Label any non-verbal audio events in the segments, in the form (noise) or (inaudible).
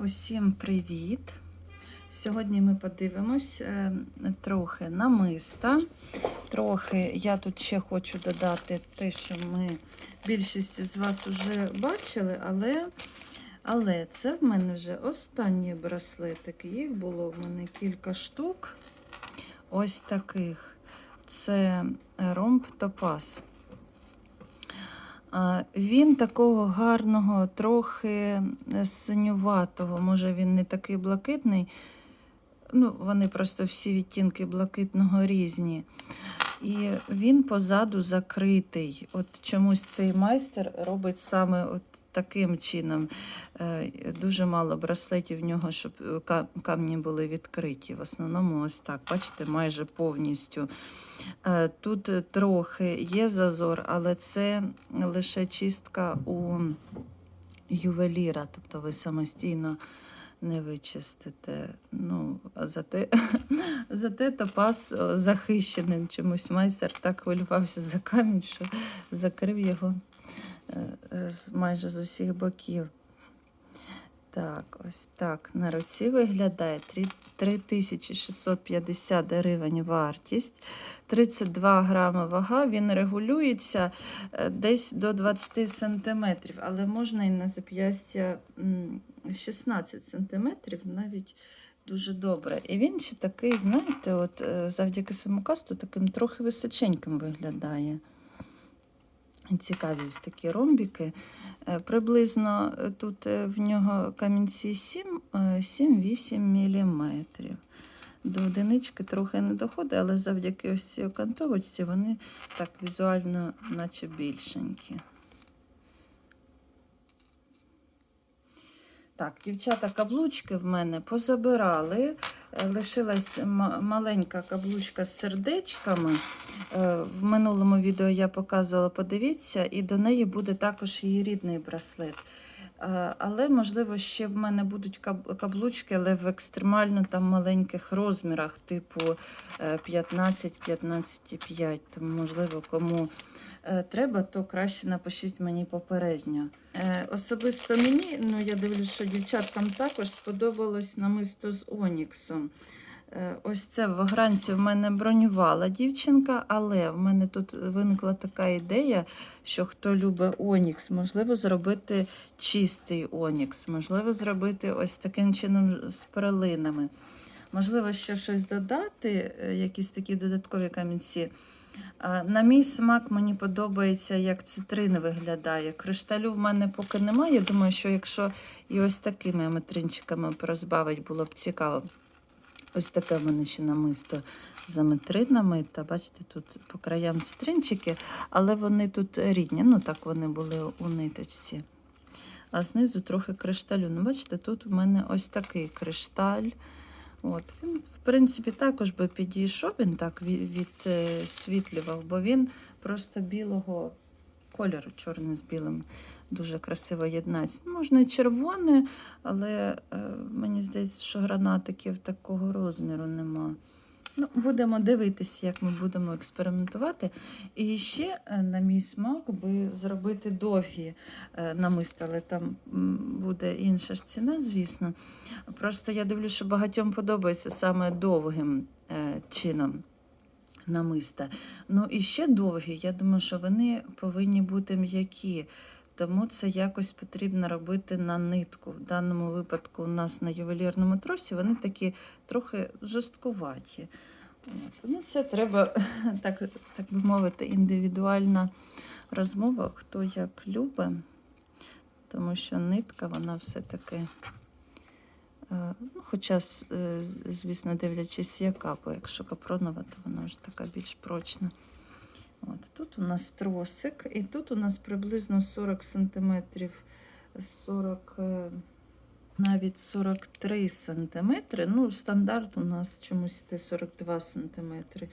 Усім привіт! Сьогодні ми подивимось е, трохи намиста. Трохи я тут ще хочу додати те, що ми більшість з вас вже бачили, але, але це в мене вже останні браслетики. Їх було в мене кілька штук. Ось таких. Це ромб топаз. Він такого гарного, трохи синюватого, може він не такий блакитний. Ну, Вони просто всі відтінки блакитного різні. І він позаду закритий. От чомусь цей майстер робить саме от таким чином. Е, Дуже мало браслетів в нього, щоб е, камні були відкриті. В основному ось так, бачите, майже повністю. Е, Тут трохи є зазор, але це лише чистка у ювеліра, тобто ви самостійно не вичистите. Ну, зате, (laughs) зате топаз захищений. Чомусь майстер так хвилювався за камінь, що закрив його майже з усіх боків. Так, ось так. На руці виглядає 3650 гривень вартість, 32 грами вага. Він регулюється е, десь до 20 сантиметрів, але можна і на зап'ястя 16 сантиметрів навіть дуже добре. І він ще такий, знаєте, от е, завдяки своєму касту таким трохи височеньким виглядає. Цікаві ось такі ромбіки. Е, Приблизно е, тут е, в нього камінці 7 е, 7-8 мм. До одинички трохи не доходить, але завдяки ось цій окантовочці вони так візуально, наче більшенькі. Так, дівчата, каблучки в мене позабирали. Е, Лишилась маленька каблучка з сердечками. Е, В минулому відео я показувала, подивіться, і до неї буде також її рідний браслет. Е, Але, можливо, ще в мене будуть каблучки, але в екстремально там маленьких розмірах, типу е, 15-15,5. Тому, можливо, кому е, треба, то краще напишіть мені попередньо. Е, Особисто мені, ну я дивлюсь, що дівчаткам також сподобалось намисто з Оніксом. Е, Ось це в огранці в мене бронювала дівчинка, але в мене тут виникла така ідея, що хто любить Онікс, можливо, зробити чистий Онікс, можливо, зробити ось таким чином з перлинами. Можливо, ще щось додати, е, якісь такі додаткові камінці. А, На мій смак мені подобається, як цитрин виглядає. Кришталю в мене поки немає. Я думаю, що якщо і ось такими аметринчиками порозбавить, було б цікаво. Ось таке в мене ще намисто з аметринами. Та бачите, тут по краям цитринчики, але вони тут рідні. Ну так вони були у ниточці. А знизу трохи кришталю. Ну, бачите, тут у мене ось такий кришталь. От, він, в принципі, також би підійшов, він так від, відсвітлював, бо він просто білого кольору, чорний з білим, дуже красиво єднається. Ну, Можна і червоне, але е, мені здається, що гранатиків такого розміру нема. Ну, будемо дивитися, як ми будемо експериментувати. І ще, е, на мій смак, би зробити довгі е, намиста, але там буде інша ж ціна, звісно. Просто я дивлюся, що багатьом подобається саме довгим е, чином намиста. Ну і ще довгі, я думаю, що вони повинні бути м'які. Тому це якось потрібно робити на нитку. В даному випадку у нас на ювелірному тросі вони такі трохи жорсткуваті. Ну, це треба, (laughs) так, так би мовити, індивідуальна розмова, хто як любить, тому що нитка, вона все-таки, е, ну, хоча, е, звісно, дивлячись, яка, бо якщо капронова, то вона вже така більш прочна. От, тут у нас тросик, і тут у нас приблизно 40 сантиметрів, 40, е, навіть 43 сантиметри. Ну, стандарт у нас чомусь йде 42 сантиметри.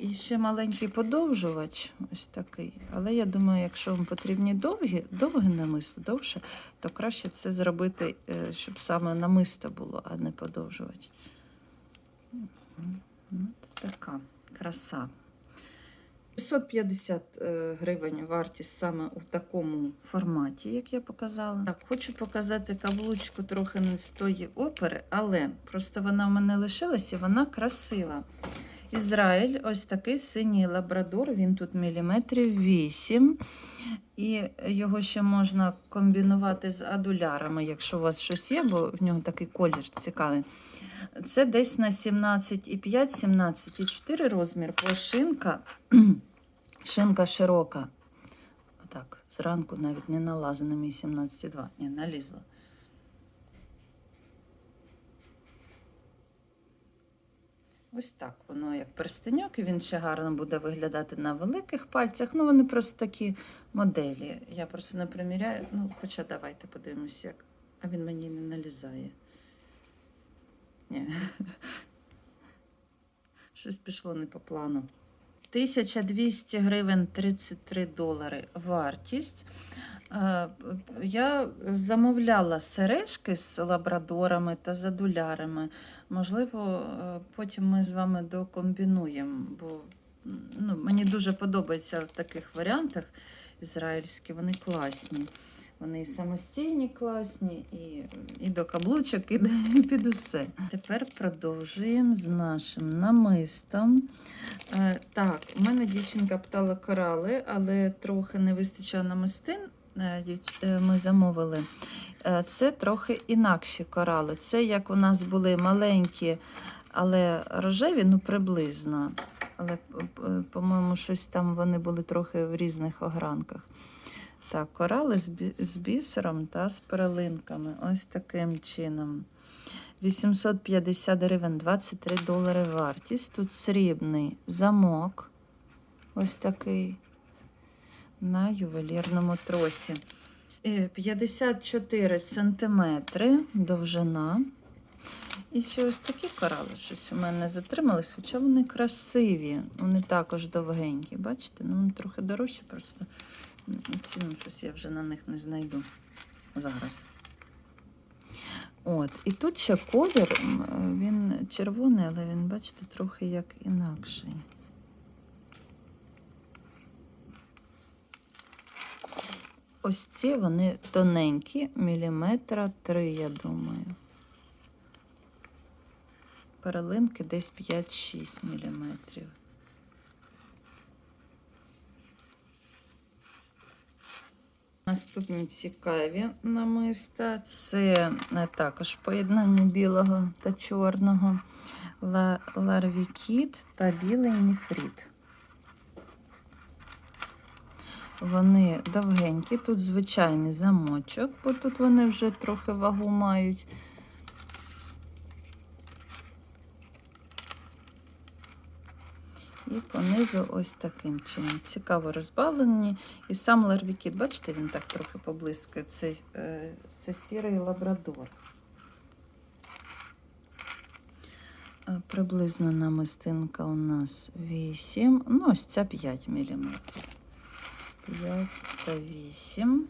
І ще маленький подовжувач, ось такий. Але я думаю, якщо вам потрібні довгі, довге намисто, довше, то краще це зробити, е, щоб саме намисто було, а не подовжувач. От така краса. 650 е, гривень вартість саме у такому форматі, як я показала. Так, хочу показати каблучку трохи не з тої опери, але просто вона в мене лишилась і вона красива. Ізраїль, ось такий синій лабрадор, він тут міліметрів 8. І його ще можна комбінувати з адулярами, якщо у вас щось є, бо в нього такий колір цікавий. Це десь на 17,5, 17,4 розмір, бо шинка, широка. Отак, зранку навіть не налазить на мій 17,2. Ні, налізла. Ось так воно як перстеньок, і він ще гарно буде виглядати на великих пальцях. Ну, вони просто такі моделі. Я просто не приміряю. Ну, хоча давайте подивимось, як. А він мені не налізає. Ні. (laughs) Щось пішло не по плану. 1200 гривень 33 долари вартість. Е, Я замовляла сережки з лабрадорами та задулярами. Можливо, е, потім ми з вами докомбінуємо, бо ну, мені дуже подобається в таких варіантах ізраїльські, вони класні. Вони і самостійні класні, і, і до каблучок, і, під усе. Тепер продовжуємо з нашим намистом. Е, так, у мене дівчинка птала корали, але трохи не вистачає намистин. Е, е, Ми замовили. Е, Це трохи інакші корали. Це як у нас були маленькі, але рожеві, ну приблизно. Але, по-моєму, щось там вони були трохи в різних огранках. Так, корали з, бісером та з перелинками. Ось таким чином. 850 гривень, 23 долари вартість. Тут срібний замок. Ось такий. На ювелірному тросі. Е, 54 сантиметри довжина. І ще ось такі корали щось у мене затримались, хоча вони красиві. Вони також довгенькі. Бачите? Ну, вони трохи дорожчі, просто ціну щось я вже на них не знайду зараз. От, і тут ще колір, він червоний, але він, бачите, трохи як інакший. Ось ці вони тоненькі, міліметра три, я думаю. Перелинки десь 5-6 міліметрів. Наступні цікаві намиста. Це е, також поєднання білого та чорного. Ларвікіт та білий ніфрит. Вони довгенькі, тут звичайний замочок, бо тут вони вже трохи вагу мають. І понизу ось таким чином. Цікаво розбавлені. І сам ларвікіт, бачите, він так трохи поблискує. Це, е, це сірий лабрадор. Е, Приблизно намистинка у нас 8, ну ось ця 5 мм. 5 та 8.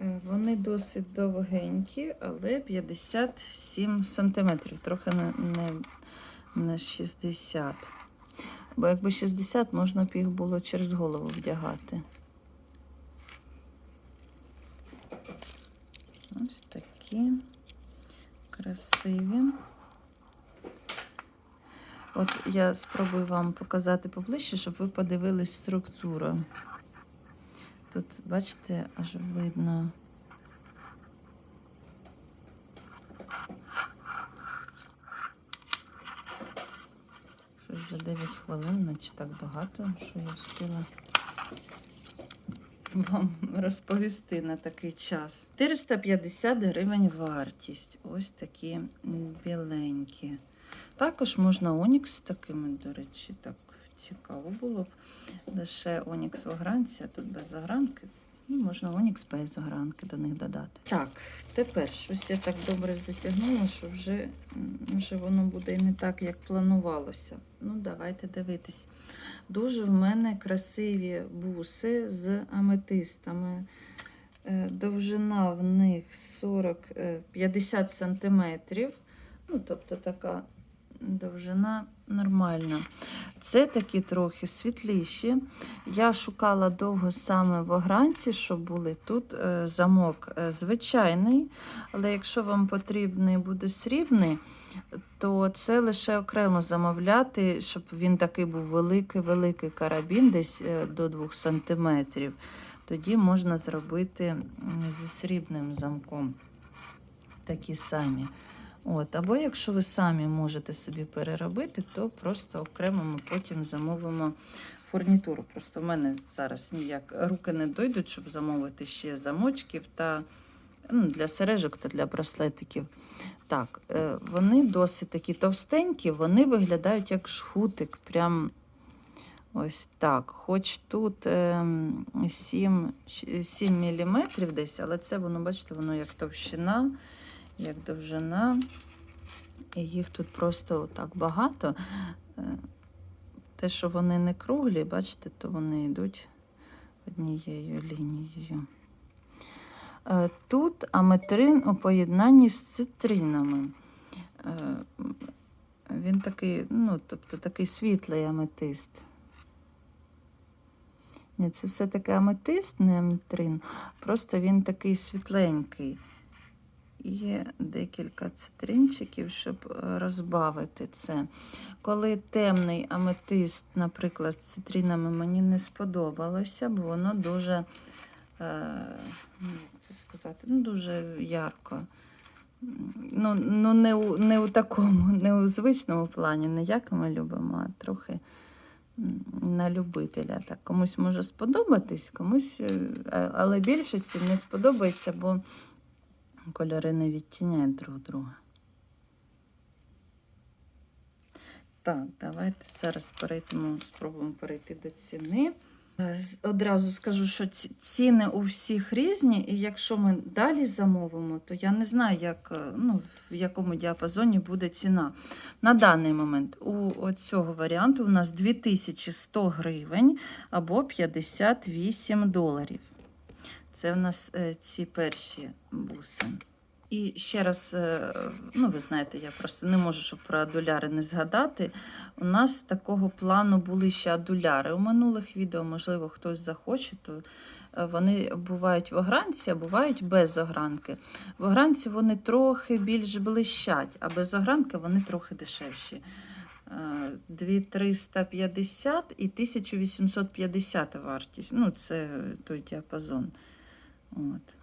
Е, Вони досить довгенькі, але 57 сантиметрів, трохи не, не, не 60. Бо якби 60, можна б їх було через голову вдягати. Ось такі красиві. От я спробую вам показати поближче, щоб ви подивились структуру. Тут, бачите, аж видно. Щось вже 9 хвилин, наче так багато, що я встигла вам розповісти на такий час. 450 гривень вартість. Ось такі біленькі. Також можна Онікс такими, до речі, так цікаво було б. Лише Онікс в огранці, а тут без огранки. Ну, можна Онікс без огранки до них додати. Так, тепер щось я так добре затягнула, що вже, вже воно буде не так, як планувалося. Ну, давайте дивитись. Дуже в мене красиві буси з аметистами. Е, Довжина в них 40, е, 50 сантиметрів. Ну, тобто така довжина нормальна. Це такі трохи світліші. Я шукала довго саме в огранці, щоб були. Тут е, замок е, звичайний, але якщо вам потрібний буде срібний, то це лише окремо замовляти, щоб він такий був великий-великий карабін, десь е, до 2 см. Тоді можна зробити зі срібним замком такі самі. От, або якщо ви самі можете собі переробити, то просто окремо ми потім замовимо фурнітуру. Просто в мене зараз ніяк руки не дойдуть, щоб замовити ще замочків та ну, для сережок та для браслетиків. Так, е, вони досить такі товстенькі, вони виглядають як жгутик. Прям ось так. Хоч тут ем, 7, 7 мм десь, але це воно, бачите, воно як товщина, як довжина. І їх тут просто так багато. Е, Те, що вони не круглі, бачите, то вони йдуть однією лінією. Е, Тут аметрин у поєднанні з цитринами. Е, Він такий, ну, тобто такий світлий аметист. Ні, це все-таки аметист, не аметрин, просто він такий світленький. Є декілька цитринчиків, щоб е, розбавити це. Коли темний аметист, наприклад, з цитринами мені не сподобалося, бо воно дуже, е, ну, це сказати, ну, дуже ярко. Ну, ну не, у, не у такому, (laughs) не у звичному плані, не як ми любимо, а трохи на любителя. Так, комусь може сподобатись, комусь, е, але більшості не сподобається, бо кольори не відтіняють друг друга. Так, давайте зараз перейдемо, спробуємо перейти до ціни. Одразу скажу, що ціни у всіх різні, і якщо ми далі замовимо, то я не знаю, як, е, ну, в якому діапазоні буде ціна. На даний момент у цього варіанту у нас 2100 гривень або 58 доларів. Це у нас е, ці перші буси. І ще раз, е, ну ви знаєте, я просто не можу, щоб про адуляри не згадати. У нас такого плану були ще адуляри у минулих відео. Можливо, хтось захоче, то е, вони бувають в огранці, а бувають без огранки. В огранці вони трохи більш блищать, а без огранки вони трохи дешевші. Е, 2350 і 1850 вартість. Ну, це той діапазон. От.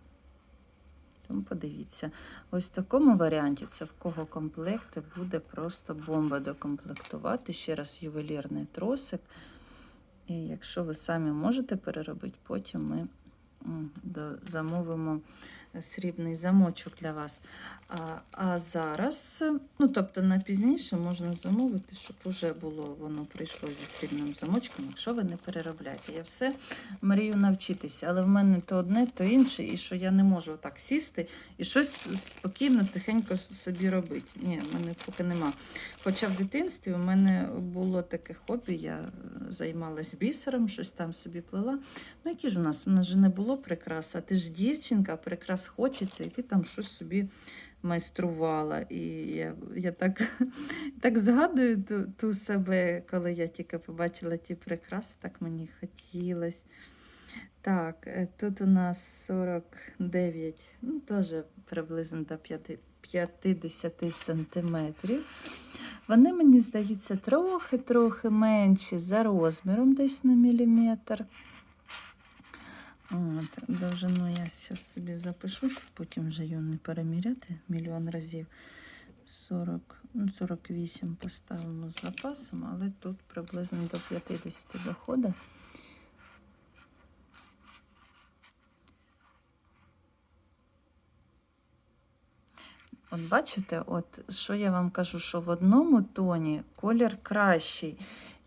Тому подивіться. Ось в такому варіанті це в кого комплекти буде просто бомба докомплектувати. Ще раз ювелірний тросик. І якщо ви самі можете переробити, потім ми замовимо срібний замочок для вас. А, а зараз, ну тобто на пізніше можна замовити, щоб уже було, воно прийшло зі срібним замочком, якщо ви не переробляєте. Я все мрію навчитися, але в мене то одне, то інше, і що я не можу так сісти і щось спокійно, тихенько собі робити. Ні, в мене поки нема. Хоча в дитинстві у мене було таке хобі, я займалась бісером, щось там собі плела. Ну, які ж у нас? У нас же не було прикрас, а ти ж дівчинка, прикрас хочеться, і ти там щось собі майструвала. І я, я так, (laughs) так згадую ту, ту себе, коли я тільки побачила ті прикраси, так мені хотілося. Так, е, тут у нас 49, ну теж приблизно до 50 сантиметрів. Вони мені здаються трохи-трохи менші за розміром, десь на міліметр. От, довжину я зараз собі запишу, щоб потім вже його не переміряти мільйон разів. 40, ну 48 поставимо з запасом, але тут приблизно до 50 доходить. От бачите, от що я вам кажу, що в одному тоні колір кращий.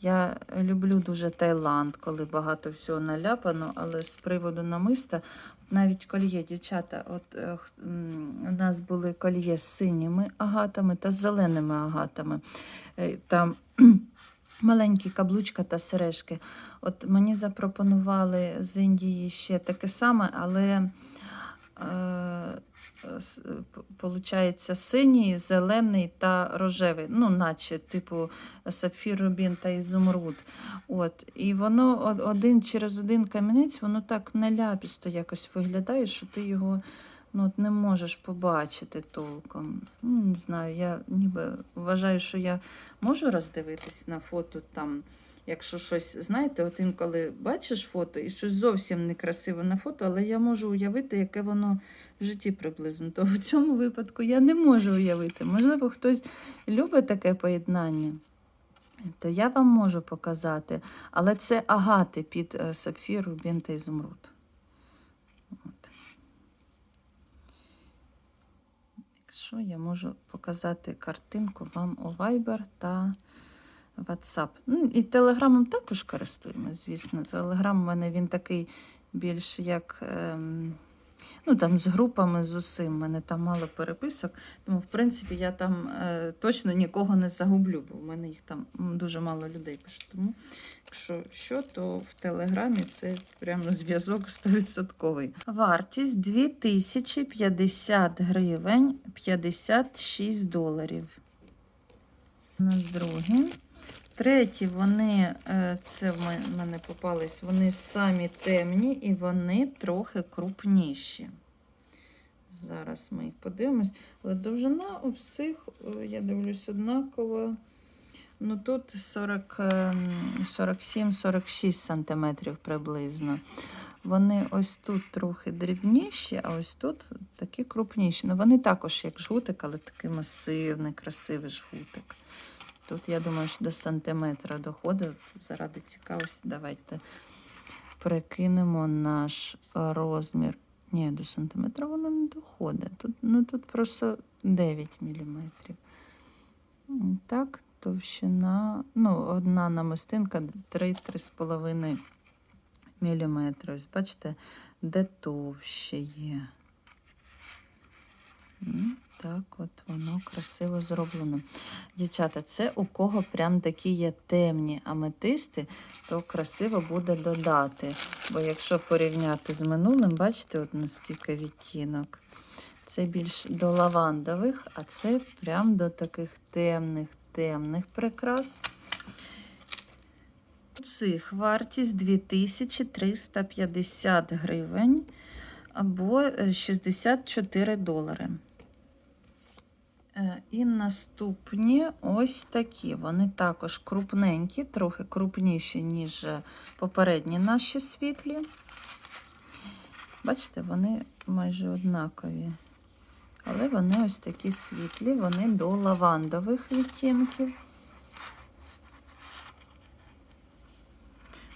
Я люблю дуже Таїланд, коли багато всього наляпано, але з приводу намиста, навіть кольє, дівчата, от е, у нас були кольє з синіми агатами та з зеленими агатами. Е, Там (clears throat) маленькі каблучка та сережки. От мені запропонували з Індії ще таке саме, але. Е, получається синій, зелений та рожевий. Ну, наче, типу сапфір, рубін та ізумруд. От. І воно один через один камінець, воно так наляпісто якось виглядає, що ти його ну, от не можеш побачити толком. Ну, Не знаю, я ніби вважаю, що я можу роздивитись на фото там. Якщо щось, знаєте, от інколи бачиш фото і щось зовсім некрасиве на фото, але я можу уявити, яке воно в житті приблизно. То в цьому випадку я не можу уявити. Можливо, хтось любить таке поєднання, то я вам можу показати. Але це агати під е, сапфір, рубін та ізумруд. От. Якщо я можу показати картинку вам у Viber та WhatsApp. Ну, і Телеграмом також користуємося, звісно. Телеграм у мене він такий більш як. Ем, ну, там з групами, з усім. У мене там мало переписок. Тому, в принципі, я там е, точно нікого не загублю, бо в мене їх там дуже мало людей пише. Тому, якщо що, то в Телеграмі це прямо зв'язок 100%. Вартість 2050 гривень 56 доларів. У нас другі. Треті, вони, е, це в мене попались, вони самі темні і вони трохи крупніші. Зараз ми їх подивимось. Але довжина у всіх, е, я дивлюсь, однакова. Ну тут 40, ем, 47-46 сантиметрів приблизно. Вони ось тут трохи дрібніші, а ось тут такі крупніші. Ну, вони також як жгутик, але такий масивний, красивий жгутик. Тут, я думаю, що до сантиметра доходить. Заради цікавості, давайте прикинемо наш розмір. Ні, до сантиметра воно не доходить. Тут, ну, тут просто 9 мм. Так, товщина, ну, одна намистинка 3-3,5 мм. Ось бачите, де товще є. Так, от воно красиво зроблено. Дівчата, це у кого прям такі є темні аметисти, то красиво буде додати. Бо якщо порівняти з минулим, бачите, от наскільки відтінок. Це більш до лавандових, а це прям до таких темних, темних прикрас. Цих вартість 2350 гривень або е, 64 долари. Е, І наступні ось такі. Вони також крупненькі, трохи крупніші, ніж е, попередні наші світлі. Бачите, вони майже однакові. Але вони ось такі світлі, вони до лавандових відтінків.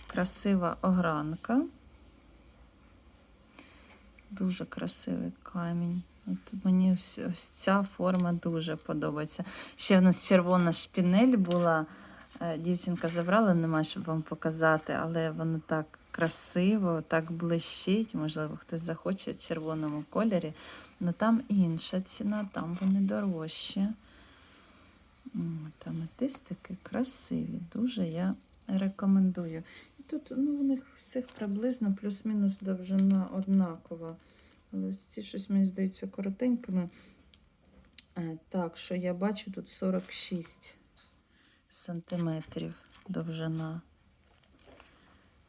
Красива огранка. Дуже красивий камінь. От мені ось, ось ця форма дуже подобається. Ще в нас червона шпінель була. Е, Дівчинка забрала, нема щоб вам показати, але воно так красиво, так блищить. Можливо, хтось захоче в червоному кольорі. Ну там інша ціна, там вони дорожчі. Там аметистики красиві. Дуже я рекомендую. І тут ну, у них всіх приблизно плюс-мінус довжина однакова. Ось ці щось мені здаються коротенькими. Е, Так, що я бачу тут 46 сантиметрів довжина.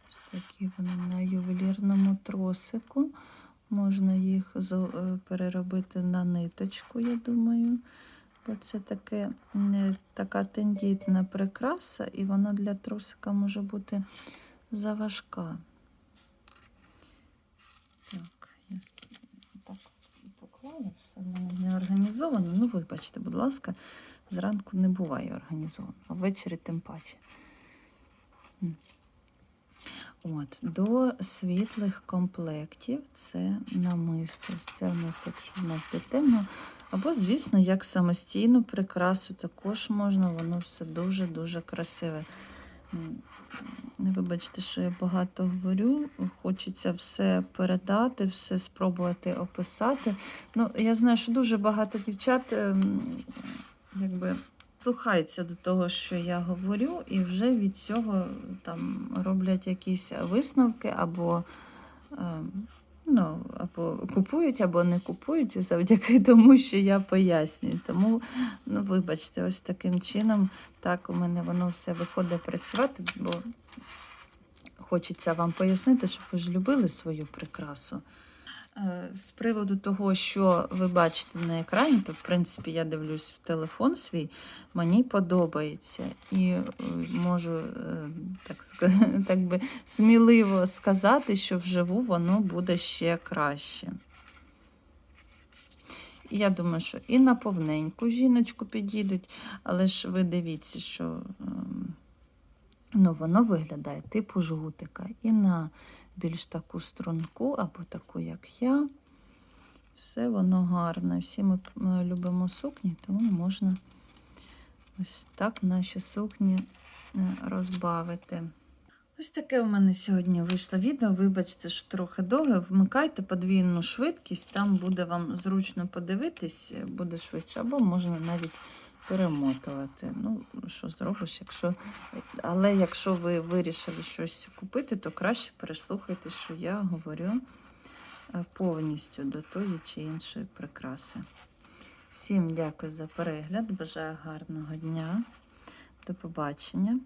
Ось такі вони на ювелірному тросику. Можна їх е, переробити на ниточку, я думаю. Бо це таке, не, така тендітна прикраса, і вона для тросика може бути заважка. Так, поклала все не організовано. Ну, вибачте, будь ласка, зранку не буває організовано, а ввечері тим паче. От, до світлих комплектів це намисто. Це у нас, якщо в нас дитина. Або, звісно, як самостійну прикрасу також можна, воно все дуже-дуже красиве. М, Вибачте, що я багато говорю. Хочеться все передати, все спробувати описати. Ну, я знаю, що дуже багато дівчат ем, якби слухаються до того, що я говорю, і вже від цього там роблять якісь висновки або ем, Ну, або купують, або не купують завдяки (laughs) тому, що я пояснюю. Тому, ну, вибачте, ось таким чином так у мене воно все виходить працювати, бо хочеться вам пояснити, щоб ви ж любили свою прикрасу. Е, З приводу того, що ви бачите на екрані, то в принципі я дивлюсь в телефон свій, мені подобається. І е, можу е, так, (laughs) так би сміливо сказати, що вживу воно буде ще краще. Я думаю, що і на повненьку жіночку підійдуть, але ж ви дивіться, що ем, ну, воно виглядає типу жгутика. І на більш таку струнку, або таку, як я. Все воно гарне. Всі ми, ми любимо сукні, тому можна ось так наші сукні е, розбавити. Ось таке у мене сьогодні вийшло відео. Вибачте, що трохи довге. Вмикайте подвійну швидкість, там буде вам зручно подивитись, буде швидше, або можна навіть перемотувати. Ну, що зробиш, якщо. Але якщо ви вирішили щось купити, то краще переслухайте, що я говорю е, повністю до тої чи іншої прикраси. Всім дякую за перегляд, бажаю гарного дня. До побачення.